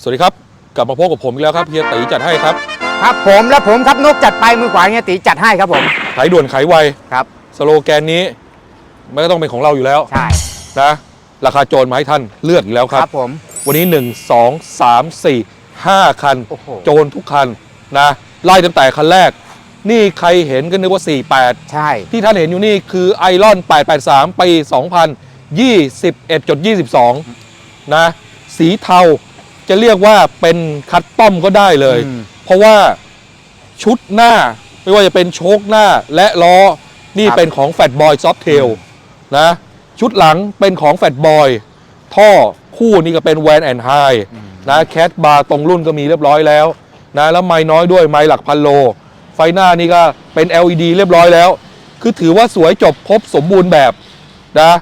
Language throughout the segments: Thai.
สวัสดีครับ กลับมาพบกับผมอีกแล้วครับเฮียตีจัดให้ครับครับผมและผมครับนกจัดไปมือขวาเฮียตีจัดให้ครับผมขายด่วนขายไวครับ สโลแกนนี้ไม่ต้องเป็นของเราอยู่แล้วใช่นะราคาโจรมาให้ท่านเลือกอีกแล้วคครับรับผม วันนี้ 1 2 3 4 5 คัน โอ้โห โจรทุกคันนะไล่ตั้งแต่คันแรก นี่ใครเห็นก็นึกว่า 48 ใช่ ที่ท่านเห็นอยู่นี่คือไอรอน883 ปี 2021.22 นะ สีเทา จะเรียกว่าเป็นคัดต้อมก็ได้เลย อืม เพราะว่าชุดหน้า ไม่ว่าจะเป็นโชคหน้าและล้อนี่ครับ เป็นของแฟ t บอยซอฟเทลนะชุดหลังเป็นของแฟ t บอยท่อคู่นี่ก็เป็นแวนแอนไฮนะแคทบาร์ตรงรุ่นก็มีเรียบร้อยแล้วนะแล้วไม้น้อยด้วยไม้หลักพันโล ไฟหน้านี่ก็เป็น LED เรียบร้อยแล้ว คือถือว่าสวยจบครบสมบูรณ์แบบนะ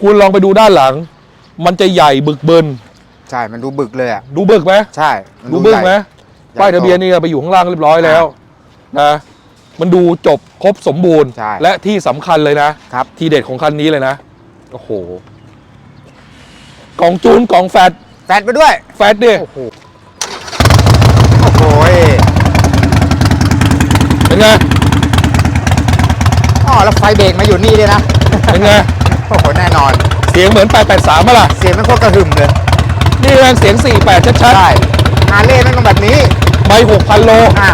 คุณลองไปดูด้านหลัง มันจะใหญ่บึกบึน ใช่ มันดูบึกเลยอะ ดูบึกไหมใช่มันดูบึ้งไหมใญ่ใหญ่ป้ายทะเบียนนี่ก็ไปอยู่ข้างล่างเรียบร้อยแล้วนะ มันดูจบครบสมบูรณ์ ใช่ และที่สำคัญเลยนะ ครับ ทีเด็ดของคันนี้เลยนะ โอ้โห กล่องจูนกล่องแฟดแฟดไปด้วย แฟดดิ โอ้โห โอ้โหเป็นไง อ๋อแล้วไฟเบรกมาอยู่นี่ด้วยนะ เป็นไง โอ้โห แน่นอน เสียงเหมือน 883มาล่ะ เสียงมันโคตรกระหึ่มเลย นี่แม่งเสียง 48 ชัดใช่ฮาร์เลย์แม่งต้องแบบนี้ๆไม่6,000 โล อะ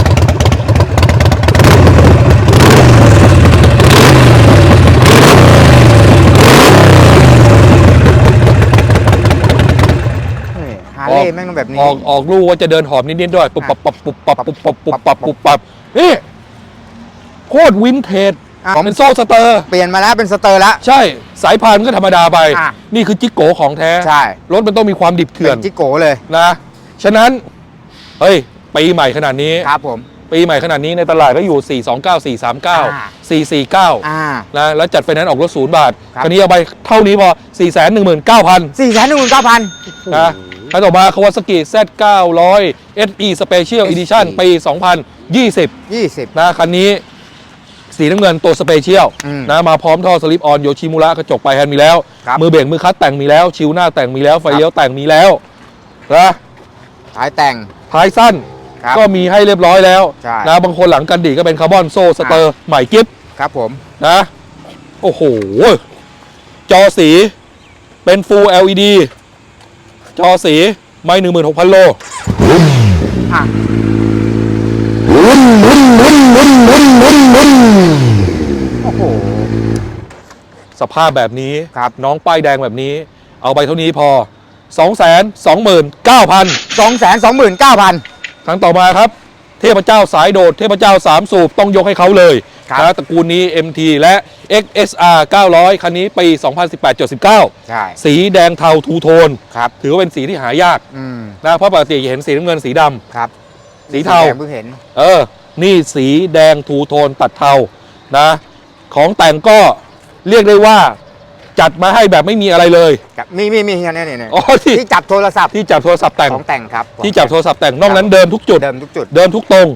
นี่ฮาร์เลย์แม่งต้องแบบนี้ ออกออกลูกว่าจะเดินหอบนิดๆด้วย ปุบปับปับปุบปับปุบปับปุบปับปุบปับนี่โคตรวินเทจ อะเป็นโซ่สเตอร์ เปลี่ยนมาแล้วเป็นสเตอร์แล้ว ใช่สายพานก็ธรรมดาไป อะ นี่คือจิกโกของแท้ ใช่รถมันต้องมีความดิบเถื่อนป็จิโก้เลยนะ ฉะนั้น เฮ้ย ปีใหม่ขนาดนี้ ครับผม ปีใหม่ขนาดนี้ในตลาดก็อยู่ 429อ่า439 449อ่านะนะ แล้วจัดไฟแนนซ์ออกรถศูนย์บาทครับคันนี้เอาไปเท่านี้พอ 4 1 9 0 0 0 สี่แสนหนึ่งหมื่นเก้าพัน นะคันต่อมาคาวาซากิ Z900 SE Special Edition ปี 2020 ยี่สิบนะคันนี้ สีน้ำเงินตัวสเปเชียลอืมนะมาพร้อมท่อสลิปออนโยชิมุระกระจกปลายแฮนด์มีแล้ว ครับ มือเบรกมือคัดแต่งมีแล้ว ชิวหน้าแต่งมีแล้วไฟครับเลี้ยวแต่งมีแล้วนะท้ายแต่งท้ายสั้นครับ ก็มีให้เรียบร้อยแล้วใช่ นะบางคนหลังกันดีก็เป็นคาร์บอนโซ่สเตอร์ใหม่กิฟ ครับผม นะ โอ้โห จอสีเป็น Full LED จอสีไม่หนึ่งหมื่นหกพันโล อะ โอ้โห สภาพแบบนี้ ครับน้องป้ายแดงแบบนี้ เอาไปเท่านี้พอ 2 2 9 0 0 0สองแสนสองหมื่นเก้าพันครั้งต่อมาครับ เทพเจ้าสายโดด เทพเจ้า 3 สูบต้องยกให้เขาเลยครับ นะตระกูลนี้ MT และ XSR 900 คันนี้ปี 2018-19 ใช่ สีแดงเทาทูโทน ครับ ถือว่าเป็นสีที่หายากอืม นะเพราะปกติจะเห็นสีน้ำเงินสีดำ ครับสีเทา แดงเพิ่งเห็น เออ นี่สีแดงทูโทนตัดเทานะ ของแต่งก็ เรียกได้ว่าจัดมาให้แบบไม่มีอะไรเลย ครับมีมีมีเนี่ยเนี่ยเนี่ยอ๋อที่ที่จับโทรศัพท์ที่จับโทรศัพท์แต่ง ของแต่งครับที่จับโทรศัพท์แต่งนอกนั้นเดินทุกจุด เดิมทุกจุด เดินทุกตรง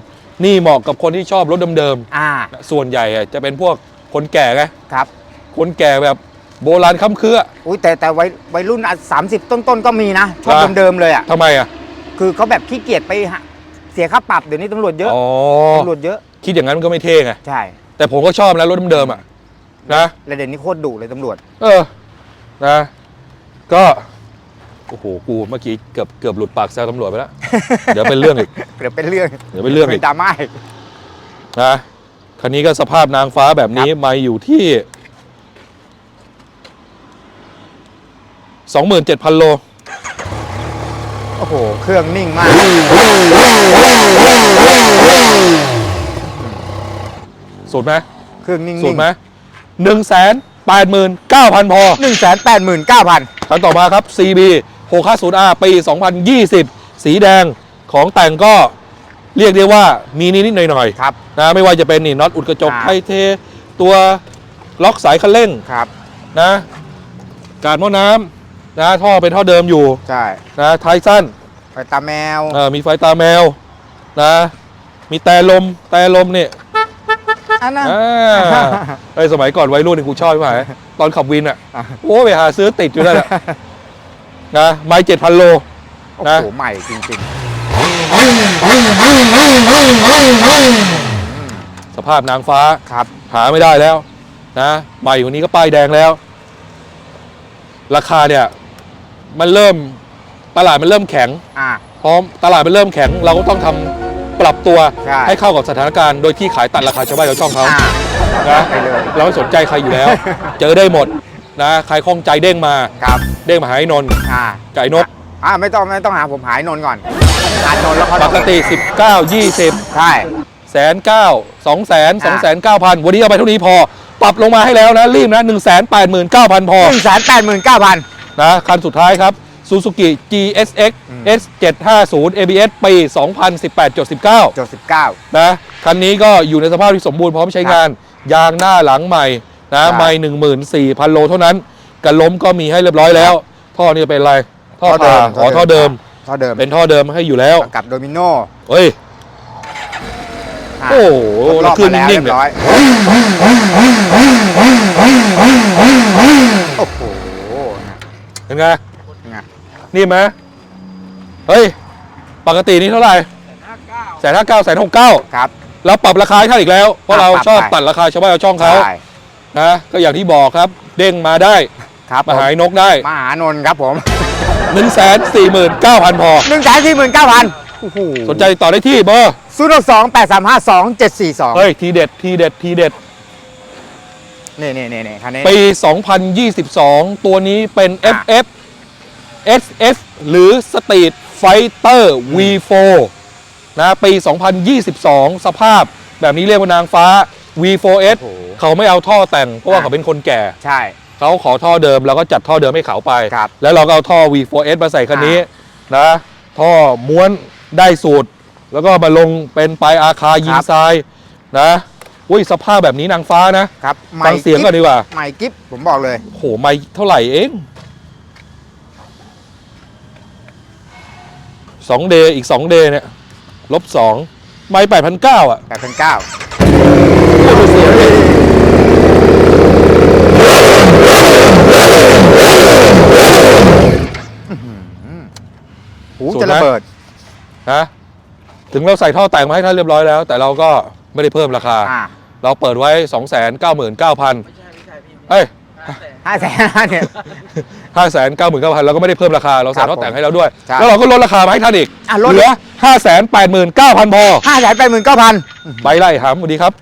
นี่เหมาะกับคนที่ชอบรถเดิมอ่าๆ ส่วนใหญ่อะจะเป็นพวกคนแก่ไง ครับคนแก่แบบโบราณค้ำเครือ อุ้ยแต่แต่วัยวัยรุ่นสามสิบต้นๆก็มีนะชอบอ่าเดิมๆเลยอะทำไมอะคือเขาแบบขี้เกียจไปหาเสียค่าปรับเดี๋ยวนี้ตำรวจเยอะอ๋อ ตำรวจเยอะคิดอย่างนั้นมันก็ไม่เท่ไง ใช่ แต่ผมก็ชอบนะรถเดิมๆอะ นะแล้วเดี๋ยวนี้โคตรดุเลยตำรวจ เออนะ ก็โอ้โหกูเมื่อกี้เกือบเกือบหลุดปากแซวตำรวจไปแล้ว เดี๋ยวเป็นเรื่องอีก เดี๋ยวเป็นเรื่องเดี๋ยวเป็นเรื่องอีเป็กนดราม่าอีกนะคันนี้ก็สภาพนางฟ้าแบบนี้มาอยู่ที่27,000โล โอ้โห เครื่องนิ่งมาก สุดไหมเครื่องนิ่งสุดไหม หนึ่งแสนแปดหมื่นเก้าพันพอหนึ่งแสนแปดหมื่นเก้าพันคันต่อมาครับ CB 650R ปี 2020 สีแดงของแต่งก็เรียกได้ว่ามีนิดๆหน่อยๆครับนะไม่ว่าจะเป็นนี่น็อตอุดกระจกอ่าไทเท ตัวล็อกสายคันเร่งครับ นะการหม้อน้ำนะท่อเป็นท่อเดิมอยู่ใช่นะท้ายสั้น ไปตาแมว เอ่อมีไฟตาแมวนะ มีแต่ลมแต่ลมเนี่ย อันนั้น อ่าไอ้ยสมัยก่อนวัยรุ่นนี่กูชอบมากเลยตอนขับวินอะอ่าโอ้ไปหาซื้อติดอยู่นั่นแหละนะไม้เจ็ดพันโล โอ้นะ โหใหม่จริงสภาพนางฟ้า ๆ ครับ หาไม่ได้แล้ว นะใหม่กว่านี้ก็ป้ายแดงแล้ว ราคาเนี่ย มันเริ่มตลาดมันเริ่มแข็ง อ่าพร้อมตลาดมันเริ่มแข็ง เราก็ต้องทำ ปรับตัวใช่ให้เข้ากับสถานการณ์โดยที่ขายตัดราคาชาวบ้านชาวช่องเขาอ่านะไปเลย เราไม่สนใจใครอยู่แล้ว เจอได้หมดนะใครคล่องใจเด้งมาครับเด้งมาหาไอ้นนท์อ่าไก่นกอ่าไม่ต้องไม่ต้องหาผมหายนนท์ก่อนหานนท์แล้วเขาปกติ 19 20 ใช่ แสนเก้าสองแสนสองแสนเก้าพันวันนี้เอาไปเท่านี้พอ ปรับลงมาให้แล้วนะ รีบนะหนึ่งแสนแปดหมื่นเก้าพันพอ หนึ่งแสนแปดหมื่นเก้าพันนะ คันสุดท้ายครับ Suzuki GSX อืม S 750 ABS ปี 2018จดสิบเก้า19นะคันนี้ก็อยู่ในสภาพที่สมบูรณ์พร้อมใช้งาน ยางหน้าหลังใหม่นะครับไม่14,000โลเท่านั้นกันล้มก็มีให้เรียบร้อยแล้ว ท่อนี่เป็นอะไรท่อผ่าอ๋อท่อเดิมท่อเดิมเป็นท่อเดิมให้อยู่แล้วกับโดมิโนเฮ้ยอะโอ้โหรแล้อวบขึ้นมาแล้วนิ่เรีงๆยเนี่บยร้อยโอ้โหเห็นไง ไงนี่ไหมเฮ้ย ปกตินี่เท่าไหร่แสนห้าเก้าแสนหกเก้าครับเราปรับราคาให้ท่านอีกแล้ว เพราะเราปรับชอบไปตัดราคาชาวบ้านชาวช่องเขาใช่นะก็อย่างที่บอกครับ เด้งมาได้ครับมาหายนกได้ มาหานนท์ครับผม1นึ่งแสนสี่หมื่นเก้าพันพอหนึ่งแสนสี่หมื่นเก้าพันโอ้โหสนใจติดต่อได้ที่เบอร์ศูนย์สองแปดสามห้าสองเจ็ดสี่สองเฮ้ย ทีเด็ด ทีเด็ด ทีเด็ดนี่นี่นี่นี่คันนี้ปี 2022 ตัวนี้เป็นอะ FF SF หรือ Street Fighter V4 นะปี 2022 สภาพแบบนี้เรียกว่านางฟ้า V4S โอ้โห เขาไม่เอาท่อแต่ง เพราะว่าอะเขาเป็นคนแก่ ใช่ เขาขอท่อเดิมเราก็จัดท่อเดิมให้เขาไป ครับแล้วเราก็เอาท่อ V4S มาใส่คันนี้นะท่อม้วนได้สูตร แล้วก็มาลงเป็นปลายอาคายิงทรายนะอุ้ยสภาพแบบนี้นางฟ้านะครับฟังเสียงก่อนดีกว่า ใหม่กิฟผมบอกเลย โหไม่เท่าไหร่เอง สองเดย์อีกสองเดย์เนี่ยลบสองไม่แปดพันเก้าอะแปดพันเก้าโคตรเสียงเลยหูจะระเบิดนะถึงเราใส่ท่อแต่งมาให้ท่านเรียบร้อยแล้ว แต่เราก็ไม่ได้เพิ่มราคาอ่าเราเปิดไว้ 2 9 9 9 0 0 0เฮ้ย ห้าแสนเนี่ย5 9 9 9 0 0 0เราก็ไม่ได้เพิ่มราคา เราใส่ครับท่อแต่งให้เราด้วย ใช่แล้วเราก็ลดราคามาให้ท่านอีก อะลด เหลือ5 8 9 0 0 0พอห้าแสนแปดหมื่นเก้าพันใบไล่หามสวัสดีครับ